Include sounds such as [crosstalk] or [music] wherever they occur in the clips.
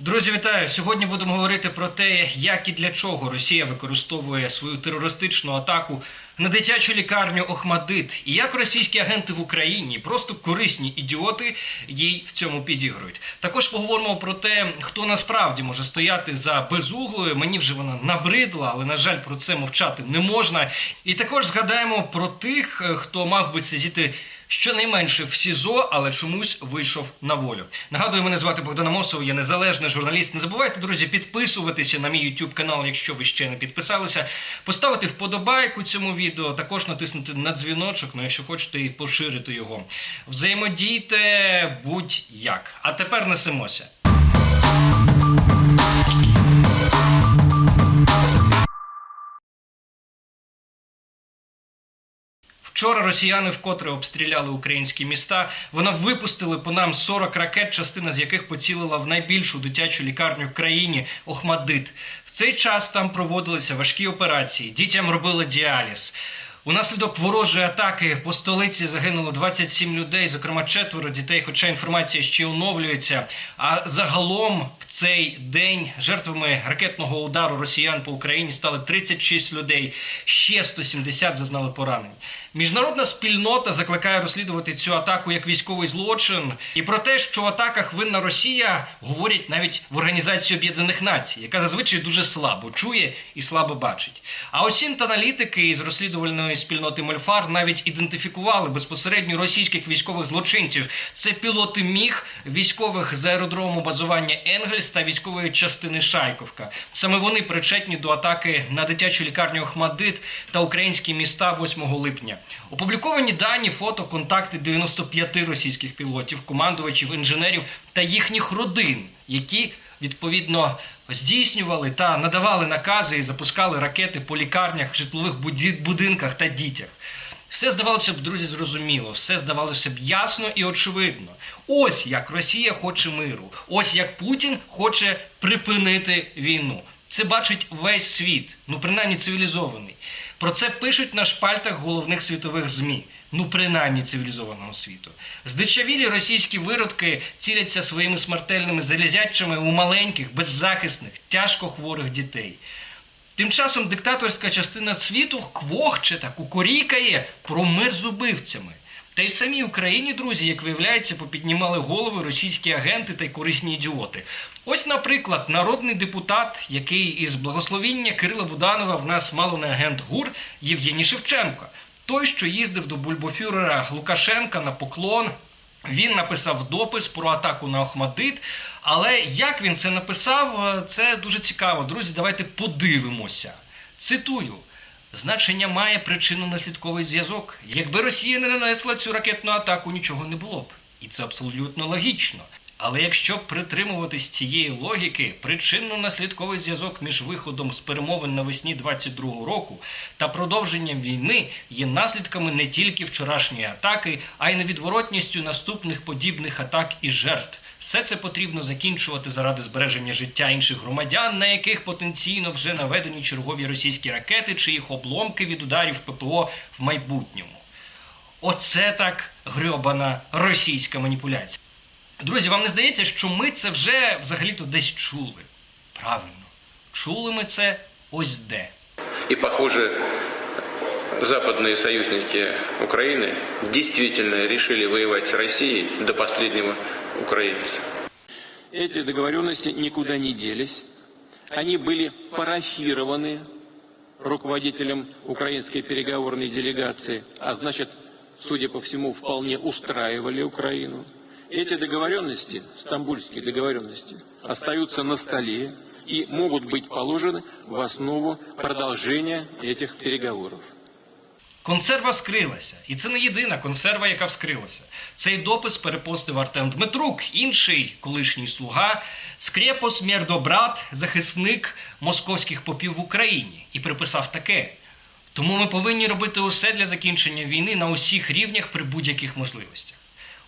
Друзі, вітаю! Сьогодні будемо говорити про те, як і для чого Росія використовує свою терористичну атаку на дитячу лікарню Охмадит, і як російські агенти в Україні, просто корисні ідіоти, їй в цьому підігрують. Також поговоримо про те, хто насправді може стояти за безуглою. Мені вже вона набридла, але на жаль, про це мовчати не можна. І також згадаємо про тих, е, хто мав би сидіти щонайменше в СІЗО, але чомусь вийшов на волю. Нагадую, мене звати Богдан Амосов, я незалежний журналіст. Не забувайте, друзі, підписуватися на мій YouTube канал, якщо ви ще не підписалися, поставити вподобайку цьому відео, також натиснути на дзвіночок, ну якщо хочете, і поширити його. Взаємодійте будь-як. А тепер несемося. Вчора росіяни вкотре обстріляли українські міста. Вона випустили по нам 40 ракет, частина з яких поцілила в найбільшу дитячу лікарню в країні Охмадит. В цей час там проводилися важкі операції, дітям робили діаліз. Унаслідок ворожої атаки по столиці загинуло 27 людей, зокрема четверо дітей, хоча інформація ще оновлюється. А загалом в цей день жертвами ракетного удару росіян по Україні стали 36 людей, ще 170 зазнали поранень. Міжнародна спільнота закликає розслідувати цю атаку як військовий злочин. І про те, що в атаках винна Росія, говорять навіть в Організації Об'єднаних Націй, яка зазвичай дуже слабо чує і слабо бачить. А осінт аналітики із розслідувальної спільноти Мольфар навіть ідентифікували безпосередньо російських військових злочинців. Це пілоти міг військових з аеродрому базування Енгельс та військової частини Шайковка. Саме вони причетні до атаки на дитячу лікарню Охмадит та українські міста 8 липня. Опубліковані дані, фото, контакти 95 російських пілотів, командувачів, інженерів та їхніх родин, які відповідно здійснювали та надавали накази і запускали ракети по лікарнях, житлових будинках та дітях. Все здавалося б, друзі, зрозуміло, все здавалося б ясно і очевидно. Ось як Росія хоче миру, ось як Путін хоче припинити війну. Це бачить весь світ, ну принаймні цивілізований. Про це пишуть на шпальтах головних світових ЗМІ, ну принаймні цивілізованого світу. Здичавілі російські виродки ціляться своїми смертельними залізячами у маленьких, беззахисних, тяжко хворих дітей. Тим часом диктаторська частина світу квохче та кукорікає про мир з убивцями. Та й в самій Україні, друзі, як виявляється, попіднімали голови російські агенти та й корисні ідіоти. Ось, наприклад, народний депутат, який із благословіння Кирила Буданова в нас мало не агент ГУР Євгеній Шевченко. Той, що їздив до бульбофюрера Лукашенка на поклон, він написав допис про атаку на Охмадит. Але як він це написав, е, це дуже цікаво. Друзі, давайте подивимося. Цитую. Значення має причинно-наслідковий зв'язок. Якби Росія не нанесла цю ракетну атаку, нічого не було б. І це абсолютно логічно. Але якщо притримуватись цієї логіки, причинно-наслідковий зв'язок між виходом з перемовин навесні 22-го року та продовженням війни є наслідками не тільки вчорашньої атаки, а й невідворотністю наступних подібних атак і жертв. Все це потрібно закінчувати заради збереження життя інших громадян, на яких потенційно вже наведені чергові російські ракети чи їх обломки від ударів ППО в майбутньому. Оце так грьобана російська маніпуляція. Друзі, вам не здається, що ми це вже взагалі-то десь чули? Правильно, чули ми це ось де. И, похоже, западные союзники Украины действительно решили воевать с Россией до последнего украинца. Эти договоренности никуда не делись. Они были парафированы руководителем украинской переговорной делегации, а значит, судя по всему, вполне устраивали Украину. Эти договоренности, стамбульские договоренности, остаются на столе и могут быть положены в основу продолжения этих переговоров. Консерва вскрилася, і це не єдина консерва, яка вскрилася. Цей допис перепостив Артем Дмитрук, інший колишній слуга, скрепос Мєрдобрат, захисник московських попів в Україні, і приписав таке. Тому ми повинні робити усе для закінчення війни на усіх рівнях при будь-яких можливостях.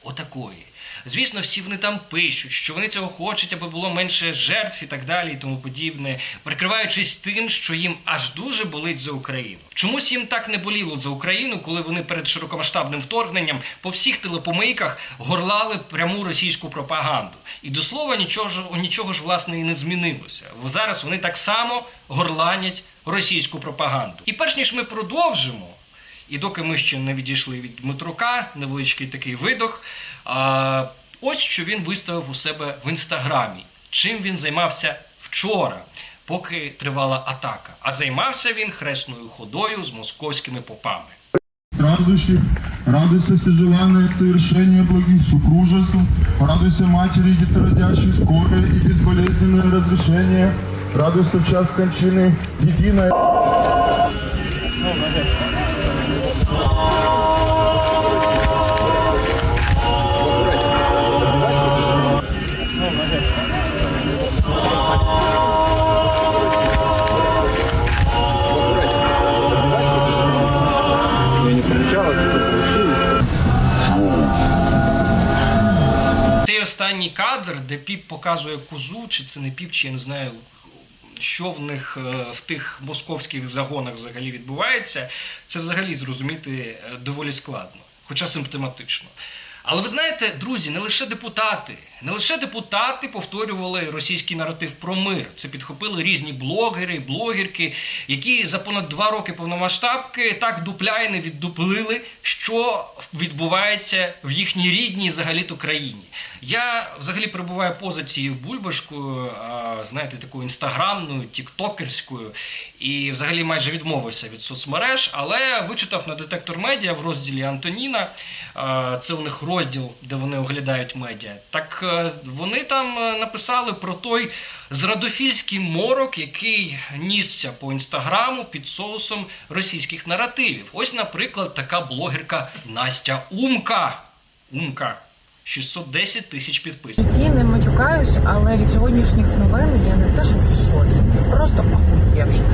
Отакої. Звісно, всі вони там пишуть, що вони цього хочуть, аби було менше жертв і так далі, і тому подібне, прикриваючись тим, що їм аж дуже болить за Україну. Чомусь їм так не боліло за Україну, коли вони перед широкомасштабним вторгненням по всіх телепомийках горлали пряму російську пропаганду. І до слова нічого нічого ж власне і не змінилося. Зараз вони так само горланять російську пропаганду. І перш ніж ми продовжимо. І доки ми ще не відійшли від Дмитрука, невеличкий такий видох. Ось що він виставив у себе в інстаграмі. Чим він займався вчора, поки тривала атака. А займався він хресною ходою з московськими попами. Страждущих, радуйся всежеланное совершению благих супружеств, радуйся матери детородящей скорое и безболезненное разрешение, радуйся в час кончины единое. Цей останній кадр, де піп показує козу, чи це не піп, чи я не знаю. Що в них е, в тих московських загонах взагалі відбувається, це взагалі зрозуміти е, доволі складно, хоча симптоматично. Але ви знаєте, друзі, не лише депутати, не лише депутати повторювали російський наратив про мир. Це підхопили різні блогери, блогерки, які за понад два роки повномасштабки так дупля не віддуплили, що відбувається в їхній рідній взагалі-то країні. Я взагалі перебуваю поза цією бульбашкою, знаєте, такою інстаграмною, тіктокерською, і взагалі майже відмовився від соцмереж, але вичитав на детектор медіа в розділі Антоніна. Це у них розділ, де вони оглядають медіа. Так вони там е, написали про той зрадофільський морок, який нісся по інстаграму під соусом російських наративів. Ось, наприклад, така блогерка Настя Умка. Умка. 610 тисяч підписів. житті не матюкаюсь, але від сьогоднішніх новин я не те, що в шоці, я просто ахуєвши.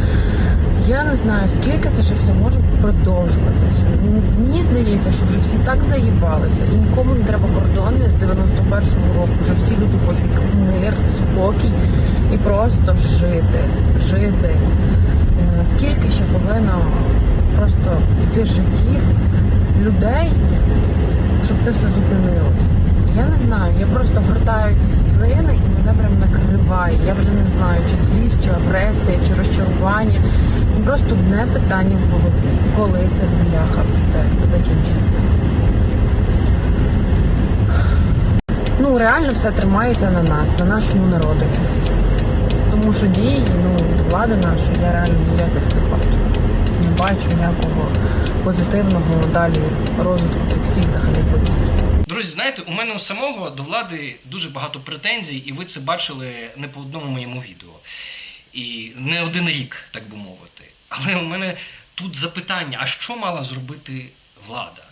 Я не знаю, скільки це ще все може продовжуватися. Мені здається, що вже всі так заїбалися, і нікому не треба кордони з 91-го року. Вже всі люди хочуть мир, спокій і просто жити. Жити. Е, Скільки ще повинно просто йти життів людей, щоб це все зупинилось. Я не знаю, я просто гортаю ці світлини і мене прям накриває. Я вже не знаю, чи злість, чи агресія, чи розчарування. Просто одне питання в голові. Коли це бляха все закінчиться? Ну, реально все тримається на нас, на нашому народі. Тому що дії, ну, від влади нашої я реально ніяких не бачу. Не бачу ніякого позитивного далі розвитку цих всіх взагалі подій. Друзі, знаєте, у мене у самого до влади дуже багато претензій, і ви це бачили не по одному моєму відео. І не один рік, так би мовити. Але у мене тут запитання: а що мала зробити влада?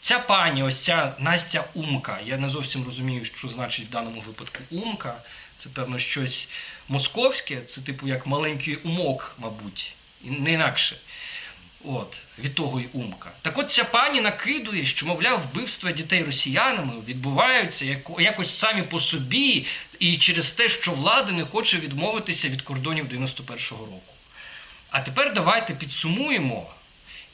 Ця пані, ось ця Настя Умка, я не зовсім розумію, що значить в даному випадку Умка. Це певно щось московське, це типу як маленький умок, мабуть, не інакше. От, від того й умка. Так от ця пані накидує, що, мовляв, вбивства дітей росіянами відбуваються якось самі по собі, і через те, що влада не хоче відмовитися від кордонів 91-го року. А тепер давайте підсумуємо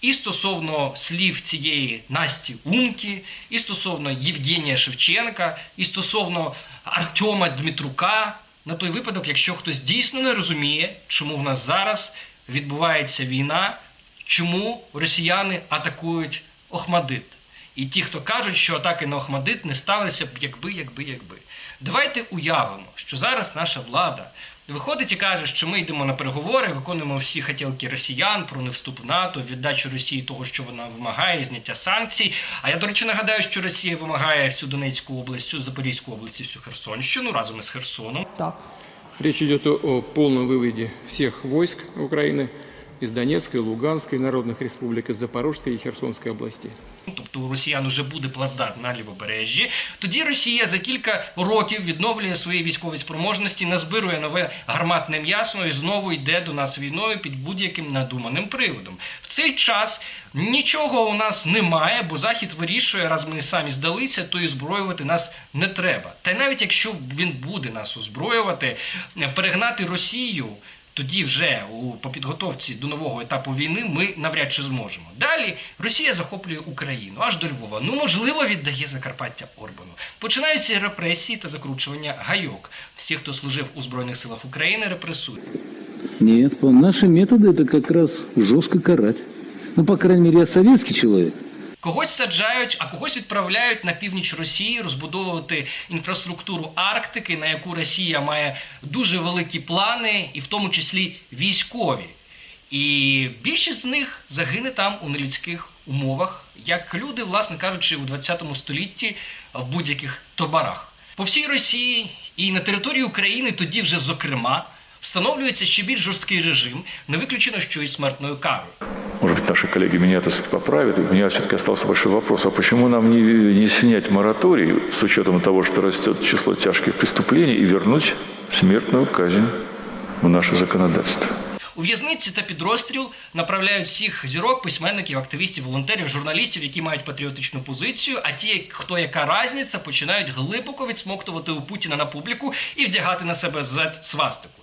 і стосовно слів цієї Насті Умки, і стосовно Євгенія Шевченка, і стосовно Артема Дмитрука, на той випадок, якщо хтось дійсно не розуміє, чому в нас зараз відбувається війна, чому росіяни атакують Охмадит. І ті, хто кажуть, що атаки на Охмадит не сталися б якби, якби, якби. Давайте уявимо, що зараз наша влада виходить і каже, що ми йдемо на переговори, виконуємо всі хотілки росіян про невступ в НАТО, віддачу Росії того, що вона вимагає, зняття санкцій. А я, до речі, нагадаю, що Росія вимагає всю Донецьку область, всю Запорізьку область всю Херсонщину разом із Херсоном. Речь идет о, полном выводе всех войск Украины Луганской, народных республик, из Запорожской и Херсонской областей. Ну, Тобто у росіян уже буде плацдарм на лівобережжі, тоді Росія за кілька років відновлює свої військові спроможності, назбирує нове гарматне м'ясо і знову йде до нас війною під будь-яким надуманим приводом. В цей час нічого у нас немає, бо Захід вирішує, раз ми самі здалися, то і озброювати нас не треба. Та й навіть якщо він буде нас озброювати, перегнати Росію. Тоді вже у по підготовці до нового етапу війни ми навряд чи зможемо. Далі Росія захоплює Україну аж до Львова. Ну можливо, віддає Закарпаття Орбану. Починаються репресії та закручування гайок. Всі, хто служив у збройних силах України, репресують. Нет, по- наши методы это как раз жестко карать. Ну, по крайней мере, я советский человек. Когось саджають, а когось відправляють на північ Росії розбудовувати інфраструктуру Арктики, на яку Росія має дуже великі плани, і в тому числі військові. І більшість з них загине там у нелюдських умовах, як люди, власне кажучи, у 20 столітті в будь-яких тобарах. По всій Росії і на території України тоді вже зокрема встановлюється ще більш жорсткий режим, не виключено, що і смертною карою. Может быть, наши коллеги меня так сказать, поправят. У меня все-таки остался большой вопрос. А почему нам не, не снять мораторий с учетом того, что растет число тяжких преступлений и вернуть смертную казнь в наше законодательство? У в'язниці та підрозстріл направляють всіх зірок, письменників, активістів, волонтерів, журналістів, які мають патріотичну позицію. А ті, хто яка разниця, починають глибоко відсмоктувати у Путіна на публіку і вдягати на себе за свастику.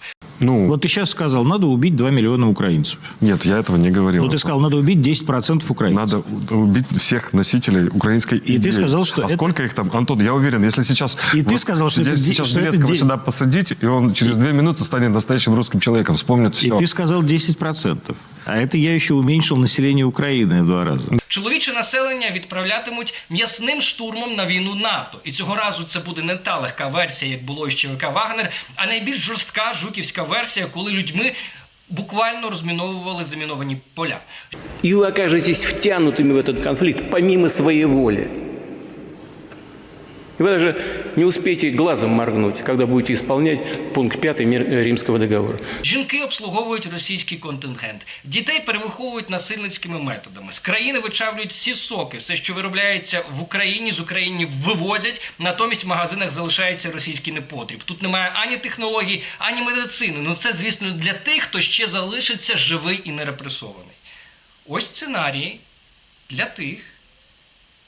Ну, Вот ты сейчас сказал, надо убить 2 миллиона украинцев. нет, я этого не говорил. Ну, ты сказал, надо убить 10% украинцев. Надо убить всех носителей украинской И ты идеи. сказал, что А это- сколько их там? Антон, я уверен, если сейчас... И ты сказал, что это здесь де- сейчас что это Зеленского де- сюда посадить, и он через две минуты станет настоящим русским человеком, вспомнит И все. ты сказал 10%. А это я еще уменьшил население Украины в два раза. Чоловіче населення відправлятимуть м'ясним штурмом на війну НАТО. І цього разу це буде не та легка версія, як було із ЧВК Вагнер, а найбільш жорстка жуківська версія, коли людьми буквально розміновували заміновані поля. и вы окажетесь втянутыми в этот конфликт помимо своей воли. И вы даже не успеете глазом моргнуть, когда будете исполнять пункт 5 мир- Римского договора. Жінки обслуговують російський контингент, дітей перевиховують насильницькими методами. З країни вичавлюють всі соки, все, що виробляється в Україні, з України вивозять. Натомість в магазинах залишається російський непотріб. Тут немає ані технологій, ані медицини. Ну це, звісно, для тих, хто ще залишиться живий і не репресований. Ось сценарії для тих,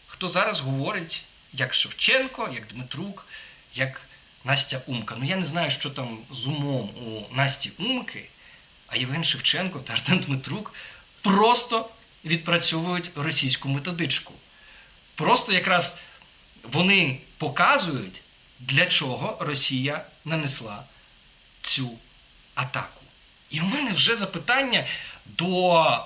хто зараз говорить як Шевченко, як Дмитрук, як Настя Умка. Ну я не знаю, що там з умом у Насті Умки, а Євген Шевченко та Артем Дмитрук просто відпрацьовують російську методичку. Просто якраз вони показують, для чого Росія нанесла цю атаку. І в мене вже запитання до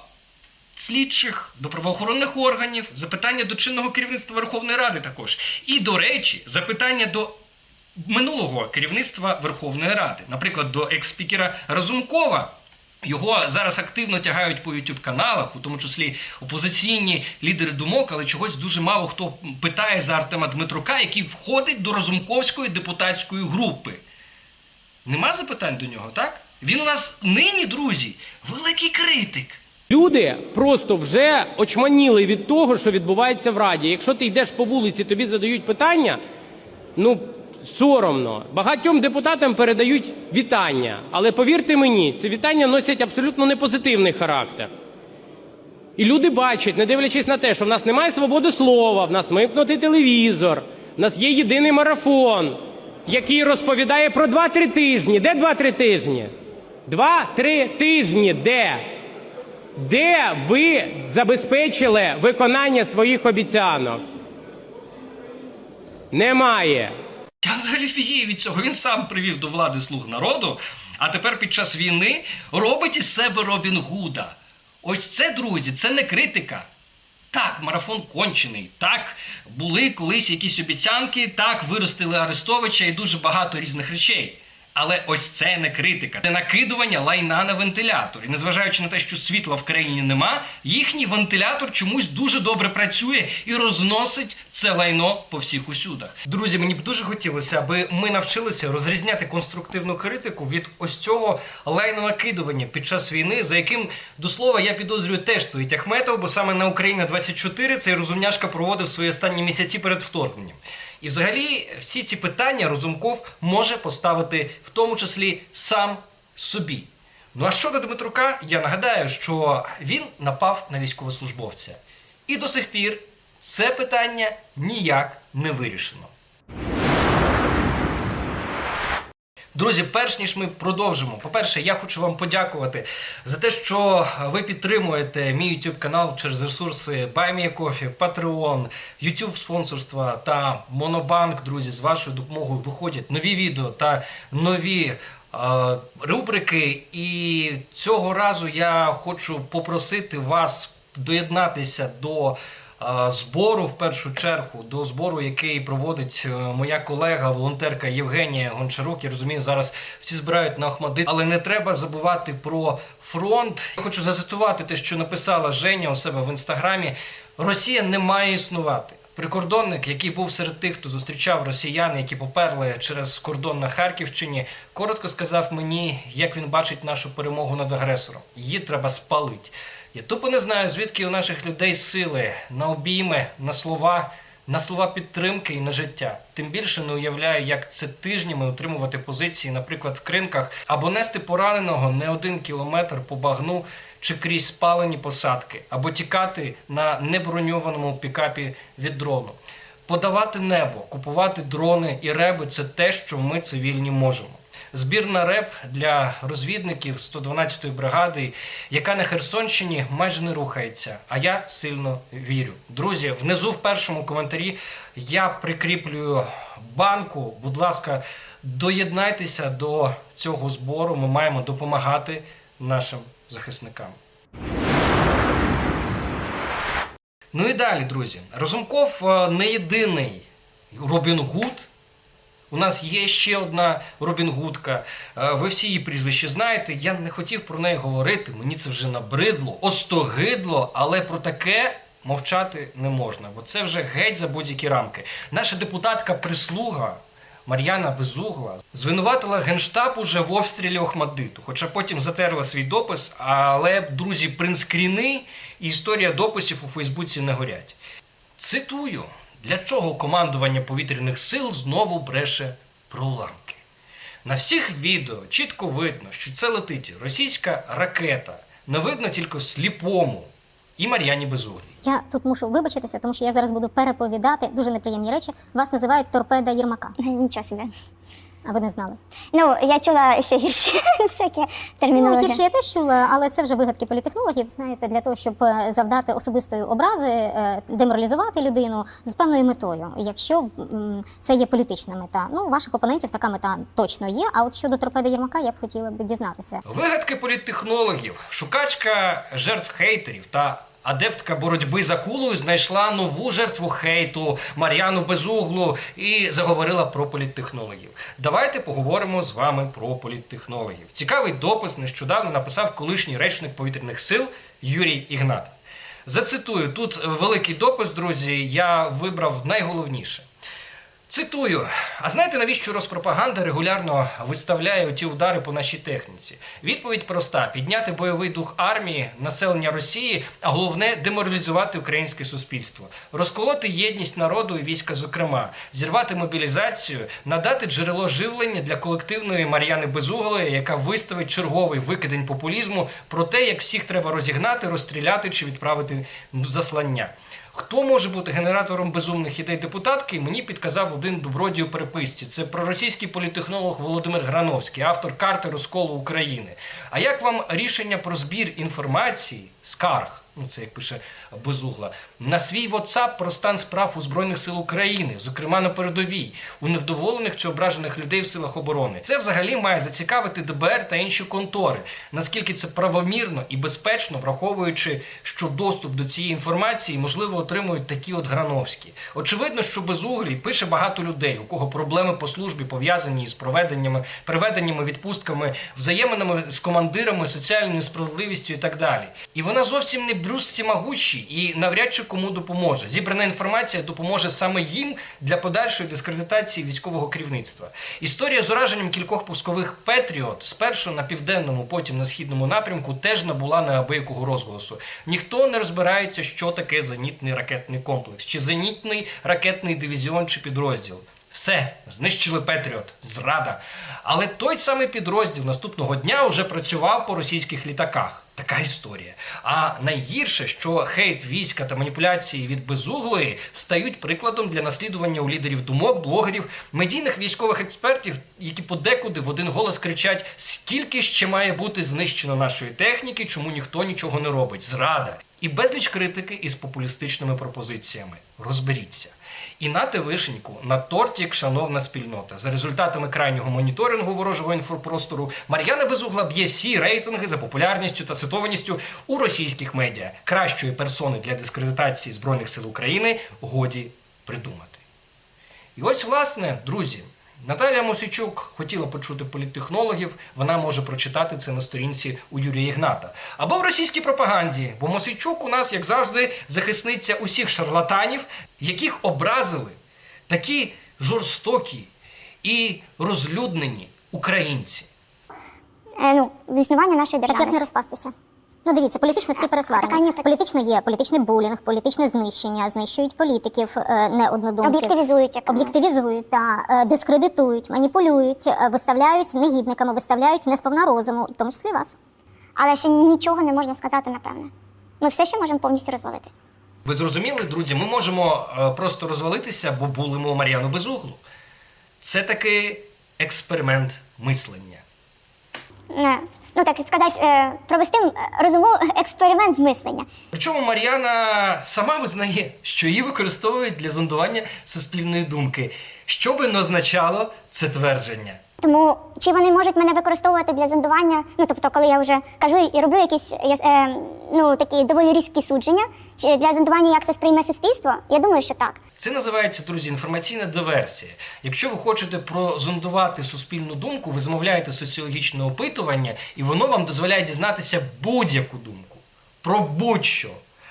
слідчих, до правоохоронних органів, запитання до чинного керівництва Верховної Ради також. І, до речі, запитання до минулого керівництва Верховної Ради, наприклад, до екс-спікера Разумкова. Його зараз активно тягають по youtube каналах, у тому числі опозиційні лідери думок, але чогось дуже мало хто питає за Артема Дмитрука, який входить до Разумковської депутатської групи. Нема запитань до нього, так? Він у нас нині, друзі, великий критик. Люди просто вже очманіли від того, що відбувається в Раді. Якщо ти йдеш по вулиці, тобі задають питання, ну соромно. Багатьом депутатам передають вітання. Але повірте мені, ці вітання носять абсолютно непозитивний характер. І люди бачать, не дивлячись на те, що в нас немає свободи слова, в нас вимкнутий телевізор, в нас є єдиний марафон, який розповідає про 2-3 тижні. Де 2-3 тижні? 2-3 тижні. Де? Де ви забезпечили виконання своїх обіцянок? Немає. Я взагалі фігію від цього. Він сам привів до влади слуг народу, а тепер під час війни робить із себе Робін Гуда. Ось це, друзі, це не критика. Так, марафон кончений. Так, були колись якісь обіцянки, так, виростили Арестовича і дуже багато різних речей. Але ось це не критика, це накидування лайна на вентилятор. І незважаючи на те, що світла в країні нема, їхній вентилятор чомусь дуже добре працює і розносить це лайно по всіх усюдах. Друзі, мені б дуже хотілося, аби ми навчилися розрізняти конструктивну критику від ось цього лайнонакидування під час війни, за яким до слова я підозрюю теж стоїть Ахметов, бо саме на Україна 24 цей розумняшка проводив свої останні місяці перед вторгненням. І взагалі всі ці питання Розумков може поставити в тому числі сам собі. Ну а щодо Дмитрука, я нагадаю, що він напав на військовослужбовця. І до сих пір це питання ніяк не вирішено. Друзі, перш ніж ми продовжимо, по-перше, я хочу вам подякувати за те, що ви підтримуєте мій YouTube канал через ресурси BuyMeACoffee, Patreon, YouTube спонсорства та Монобанк. Друзі, з вашою допомогою виходять нові відео та нові е, рубрики. І цього разу я хочу попросити вас доєднатися до збору в першу чергу, до збору, який проводить е, моя колега, волонтерка Євгенія Гончарук. Я розумію, зараз всі збирають на Ахмадит, але не треба забувати про фронт. Я хочу зацитувати те, що написала Женя у себе в інстаграмі. Росія не має існувати. Прикордонник, який був серед тих, хто зустрічав росіян, які поперли через кордон на Харківщині, коротко сказав мені, як він бачить нашу перемогу над агресором. Її треба спалити. Я тупо не знаю, звідки у наших людей сили на обійми, на слова, на слова підтримки і на життя. Тим більше не уявляю, як це тижнями утримувати позиції, наприклад, в кринках, або нести пораненого не один кілометр по багну чи крізь спалені посадки, або тікати на неброньованому пікапі від дрону. Подавати небо, купувати дрони і реби це те, що ми цивільні можемо. Збір на реп для розвідників 112-ї бригади, яка на Херсонщині майже не рухається. А я сильно вірю. Друзі, внизу в першому коментарі я прикріплюю банку. Будь ласка, доєднайтеся до цього збору. Ми маємо допомагати нашим захисникам. Ну і далі, друзі. Розумков е, не єдиний Робін Гуд. У нас є ще одна Робін Гудка. Е, Ви всі її прізвище знаєте. Я не хотів про неї говорити. Мені це вже набридло, остогидло, але про таке мовчати не можна, бо це вже геть за будь-які рамки. Наша депутатка прислуга. Мар'яна Безугла звинуватила генштаб уже в обстрілі Охмадиту, хоча потім затерла свій допис, але друзі, принскріни і історія дописів у Фейсбуці не горять. Цитую: для чого командування повітряних сил знову бреше про уламки? На всіх відео чітко видно, що це летить російська ракета. Не видно тільки сліпому і Мар'яні Безуглій. Я тут мушу вибачитися, тому що я зараз буду переповідати дуже неприємні речі. Вас називають торпеда Єрмака. Нічого собі. А ви не знали? Ну, я чула ще гірші [laughs] всякі Ну, термінології. гірше я теж чула, але це вже вигадки політехнологів, знаєте, для того, щоб е, завдати особистої образи, е, деморалізувати людину з певною метою. Якщо це є політична мета. Ну, ваших опонентів така мета точно є. А от щодо торпеди Єрмака, я б хотіла б дізнатися. Вигадки політтехнологів, шукачка жертв хейтерів та адептка боротьби за кулою знайшла нову жертву хейту Мар'яну Безуглу і заговорила про політтехнологів. Давайте поговоримо з вами про політтехнологів. Цікавий допис нещодавно написав колишній речник повітряних сил Юрій Ігнат. Зацитую тут великий допис, друзі. Я вибрав найголовніше. Цитую: а знаєте, навіщо Роспропаганда регулярно виставляє ті удари по нашій техніці? Відповідь проста: підняти бойовий дух армії, населення Росії, а головне деморалізувати українське суспільство, розколоти єдність народу і війська, зокрема, зірвати мобілізацію, надати джерело живлення для колективної Мар'яни Безуглої, яка виставить черговий викидень популізму про те, як всіх треба розігнати, розстріляти чи відправити заслання. Хто може бути генератором безумних ідей депутатки? Мені підказав один добродій у переписці. Це проросійський політехнолог Володимир Грановський, автор карти розколу України. А як вам рішення про збір інформації, скарг Ну, це як пише Безугла, на свій WhatsApp про стан справ у Збройних сил України, зокрема на передовій, у невдоволених чи ображених людей в силах оборони. Це взагалі має зацікавити ДБР та інші контори. Наскільки це правомірно і безпечно, враховуючи, що доступ до цієї інформації можливо отримують такі от Грановські. Очевидно, що безуглій пише багато людей, у кого проблеми по службі пов'язані з проведеннями, переведеннями, відпустками, взаєминами з командирами, соціальною справедливістю і так далі. І вона зовсім не Брюс Всемогущий і навряд чи кому допоможе. Зібрана інформація допоможе саме їм для подальшої дискредитації військового керівництва. Історія з ураженням кількох пускових Петріот спершу на південному, потім на східному напрямку теж набула неабиякого розголосу. Ніхто не розбирається, що таке зенітний ракетний комплекс, чи зенітний ракетний дивізіон чи підрозділ. Все, знищили Петріот, зрада. Але той самий підрозділ наступного дня вже працював по російських літаках. Така історія. А найгірше, що хейт війська та маніпуляції від безуглої стають прикладом для наслідування у лідерів думок, блогерів, медійних військових експертів, які подекуди в один голос кричать: скільки ще має бути знищено нашої техніки, чому ніхто нічого не робить. Зрада. І безліч критики із популістичними пропозиціями. Розберіться. І нате вишеньку на тортік, шановна спільнота. За результатами крайнього моніторингу ворожого інфопростору Мар'яна Безугла б'є всі рейтинги за популярністю та цитованістю у російських медіа. Кращої персони для дискредитації Збройних сил України годі придумати. І ось, власне, друзі, Наталія Мосичук хотіла почути політтехнологів, вона може прочитати це на сторінці у Юрія Ігната. Або в російській пропаганді, бо Мосичук у нас, як завжди, захисниця усіх шарлатанів, яких образили такі жорстокі і розлюднені українці. Е, ну, існування нашої Так як не розпастися? Ну дивіться, політично всі пересварені. Політично є політичний булінг, політичне знищення, знищують політиків е, неоднодумців. Об'єктивізують, як Об'єктивізують та е, дискредитують, маніпулюють, е, виставляють негідниками, виставляють несповна розуму, в тому числі вас. Але ще нічого не можна сказати, напевне. Ми все ще можемо повністю розвалитись. Ви зрозуміли, друзі, ми можемо е, просто розвалитися, бо булимо Мар'яну Безуглу. Це таки експеримент мислення. Е, Ну так сказати, е, провести е, розумовий експеримент з мислення. Причому Мар'яна сама визнає, що її використовують для зондування суспільної думки, що би не означало це твердження. Тому чи вони можуть мене використовувати для зондування? Ну тобто, коли я вже кажу і роблю якісь я- е, ну такі доволі різкі судження, чи для зондування як це сприйме суспільство? Я думаю, що так. Це називається, друзі, інформаційна диверсія. Якщо ви хочете прозондувати суспільну думку, ви замовляєте соціологічне опитування, і воно вам дозволяє дізнатися будь-яку думку про будь-що.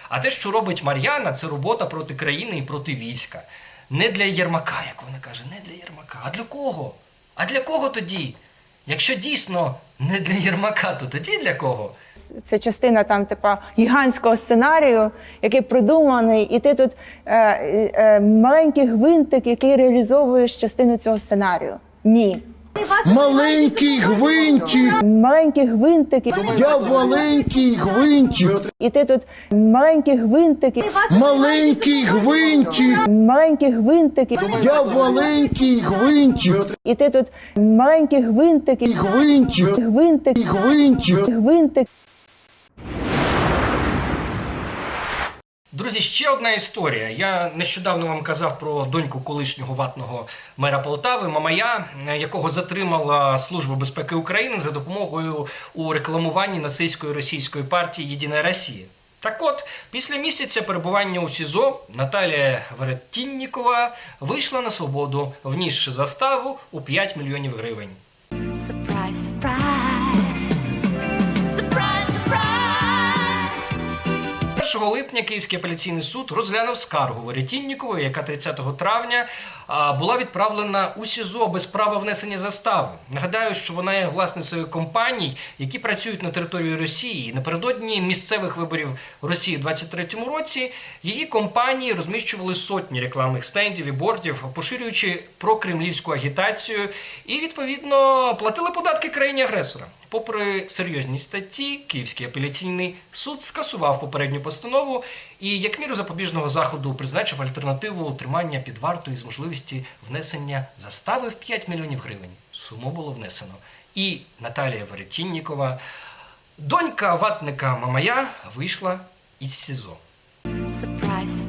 А те, що робить Мар'яна, це робота проти країни і проти війська. Не для Єрмака, як вона каже, не для Єрмака. А для кого? А для кого тоді? Якщо дійсно не для Єрмака, то тоді для кого? Це частина там, типа, гігантського сценарію, який придуманий, і ти тут е, е, маленький гвинтик, який реалізовуєш частину цього сценарію. Ні. Маленький гвинтик. Маленький гвинтик. Я маленький гвинтик. І ти тут маленький гвинтик. Маленький гвинтик. Маленький гвинтик. Я маленький гвинтик. І ти тут маленький гвинтик. Гвинтик. Гвинтик. Гвинтик. Гвинтик. Друзі, ще одна історія. Я нещодавно вам казав про доньку колишнього ватного мера Полтави Мамая, якого затримала Служба безпеки України за допомогою у рекламуванні нацистської російської партії Єдина Росія. Так от, після місяця перебування у СІЗО Наталія Веретіннікова вийшла на свободу, внісши заставу у 5 мільйонів гривень. 1 липня Київський апеляційний суд розглянув скаргу Веретіннікової, яка 30 травня була відправлена у СІЗО без права внесення застави. Нагадаю, що вона є власницею компаній, які працюють на території Росії. Напередодні місцевих виборів Росії у 23-му році її компанії розміщували сотні рекламних стендів і бордів, поширюючи прокремлівську агітацію, і відповідно платили податки країні агресора. Попри серйозність статті, Київський апеляційний суд скасував попередню постанову і, як міру запобіжного заходу, призначив альтернативу тримання під вартою з можливості внесення застави в 5 мільйонів гривень. Суму було внесено. І Наталія Веретіннікова, донька ватника Мамая, вийшла із СІЗО. Surprise.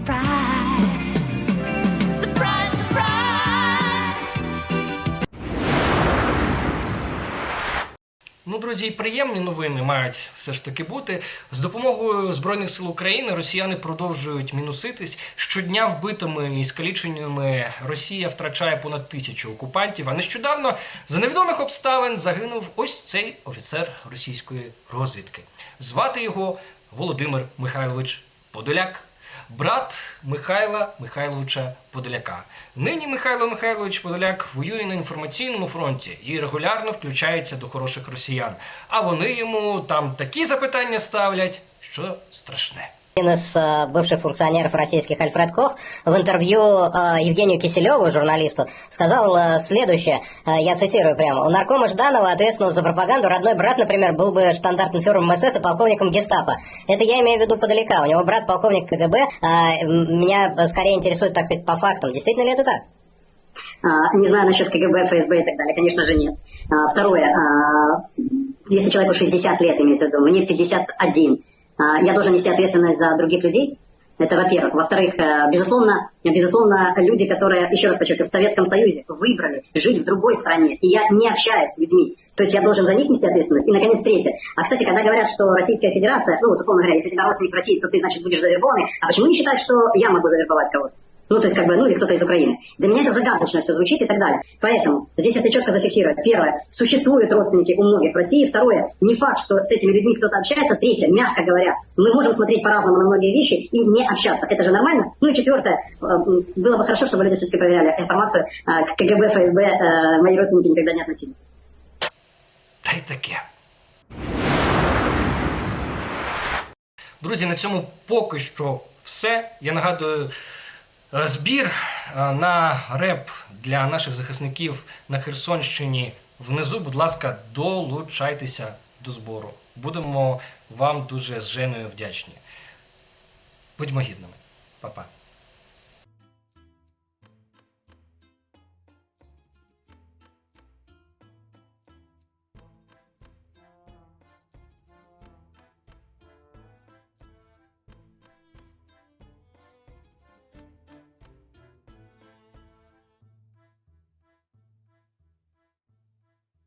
Ну, друзі, приємні новини мають все ж таки бути. З допомогою Збройних сил України росіяни продовжують мінуситись. Щодня вбитими і скаліченими Росія втрачає понад тисячу окупантів. А нещодавно за невідомих обставин загинув ось цей офіцер російської розвідки. Звати його Володимир Михайлович Подоляк. Брат Михайла Михайловича Подоляка. Нині Михайло Михайлович Подоляк воює на інформаційному фронті і регулярно включається до хороших росіян. А вони йому там такі запитання ставлять, що страшне. Один из э, бывших функционеров российских Альфред Кох в интервью э, Евгению Киселеву, журналисту, сказал э, следующее, я цитирую прямо, «У наркома Жданова, ответственного за пропаганду, родной брат, например, был бы штандартенфюрером МСС и полковником гестапо. Это я имею в виду подалека. У него брат полковник КГБ. меня скорее интересует, так сказать, по фактам. Действительно ли это так? А, Не знаю насчет КГБ, ФСБ и так далее, конечно же нет. А, Второе, а, если человеку 60 лет, имеется в виду, мне 51, а, я должен нести ответственность за других людей? Это во-первых. Во-вторых, э, безусловно, безусловно, люди, которые, еще раз подчеркиваю, в Советском Союзе выбрали жить в другой стране, и я не общаюсь с людьми, то есть я должен за них нести ответственность. И, наконец, третье. А, кстати, когда говорят, что Российская Федерация, ну, вот, условно говоря, если ты родственник России, то ты, значит, будешь завербованный, а почему не считают, что я могу завербовать кого-то? Ну, то есть, как бы, ну, или кто-то из Украины. Для меня это загадочно все звучит и так далее. Поэтому здесь, если четко зафиксировать, первое, существуют родственники у многих в России. Второе, не факт, что с этими людьми кто-то общается. Третье, мягко говоря, мы можем смотреть по-разному на многие вещи и не общаться. Это же нормально. Ну и четвертое, э, м, было бы хорошо, чтобы люди все-таки проверяли информацию. э, К КГБ, ФСБ э, мои родственники никогда не относились. Та й таке. Друзі, на цьому поки що все. Я нагадую, е, збір е, на реп для наших захисників на Херсонщині внизу. Будь ласка, долучайтеся до збору. Будемо вам дуже з Женою вдячні. Будьмо гідними. Па-па.